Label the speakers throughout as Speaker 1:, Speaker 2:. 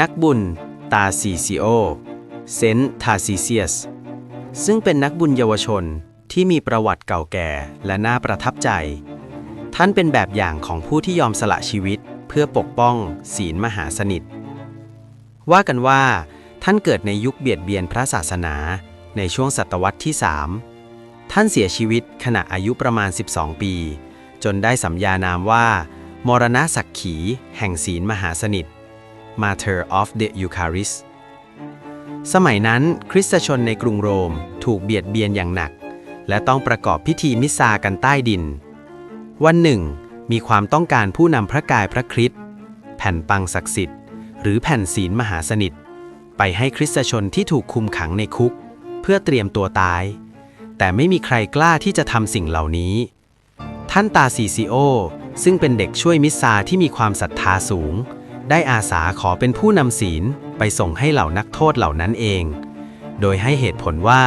Speaker 1: นักบุญ ตาซีซิโอ เซนทาซิเซียส ซึ่งเป็นนักบุญเยาวชนที่มีประวัติเก่าแก่และน่าประทับใจ ท่านเป็นแบบอย่างของผู้ที่ยอมสละชีวิตเพื่อปกป้องศีลมหาสนิท ว่ากันว่า ท่านเกิดในยุคเบียดเบียนพระศาสนาในช่วงศตวรรษที่ 3 ท่านเสียชีวิตขณะอายุประมาณ 12 ปี จนได้สัญญานามว่า มรณะสักขี แห่งศีลมหาสนิท Martyr of the Eucharist สมัยนั้นคริสตชนในกรุงโรมถูกเบียดเบียนอย่างหนัก และต้องประกอบพิธีมิสซากันใต้ดิน วันหนึ่ง มีความต้องการผู้นำพระกายพระคริสต์แผ่นปังศักดิ์สิทธิ์ หรือแผ่นศีลมหาสนิท ไปให้คริสตชนที่ถูกคุมขังในคุก เพื่อเตรียมตัวตาย แต่ไม่มีใครกล้าที่จะทำสิ่งเหล่านี้ ท่านตาซีซิโอซึ่งเป็นเด็กช่วยมิสซาที่มีความศรัทธาสูง ได้อาสาขอเป็นผู้นำศีลไปส่งให้เหล่านักโทษเหล่านั้นเอง โดยให้เหตุผลว่า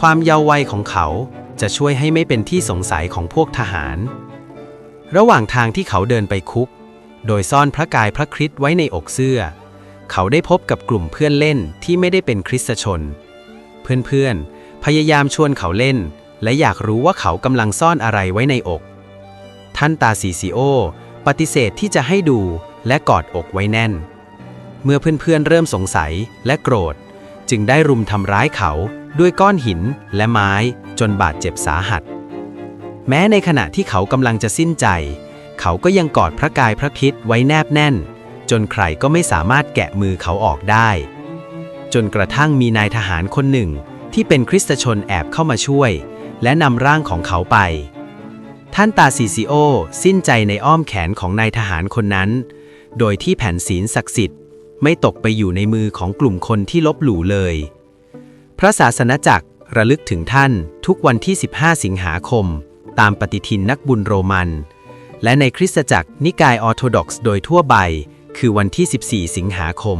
Speaker 1: ความเยาว์วัยของเขาจะช่วยให้ไม่เป็นที่สงสัยของพวกทหาร ระหว่างทางที่เขาเดินไปคุก โดยซ่อนพระกายพระคริสต์ไว้ในอกเสื้อ เขาได้พบกับกลุ่มเพื่อนเล่นที่ไม่ได้เป็นคริสตชน เพื่อนๆ พยายามชวนเขาเล่น และอยากรู้ว่าเขากำลังซ่อนอะไรไว้ในอก ท่านตาซีซิโอ ปฏิเสธที่จะให้ดู และกอดอกไว้แน่น เมื่อเพื่อนๆเริ่มสงสัยและโกรธ จึงได้รุมทำร้ายเขาด้วยก้อนหินและไม้จนบาดเจ็บสาหัส แม้ในขณะที่เขากำลังจะสิ้นใจ เขาก็ยังกอดพระกายพระคริสต์ไว้แนบแน่น จนใครก็ไม่สามารถแกะมือเขาออกได้ จนกระทั่งมีนายทหารคนหนึ่งที่เป็นคริสตชนแอบเข้ามาช่วย และนำร่างของเขาไป ท่านตาซิซิโอ สิ้นใจในอ้อมแขนของนายทหารคนนั้น โดยที่แผ่นศีลศักดิ์สิทธิ์ ไม่ตกไปอยู่ในมือของกลุ่มคนที่ลบหลู่เลย พระศาสนจักรระลึกถึงท่านทุกวันที่ 15 สิงหาคม ตามปฏิทินนักบุญโรมัน และในคริสตจักรนิกายออร์โธดอกซ์โดยทั่วไป คือวันที่ 14 สิงหาคม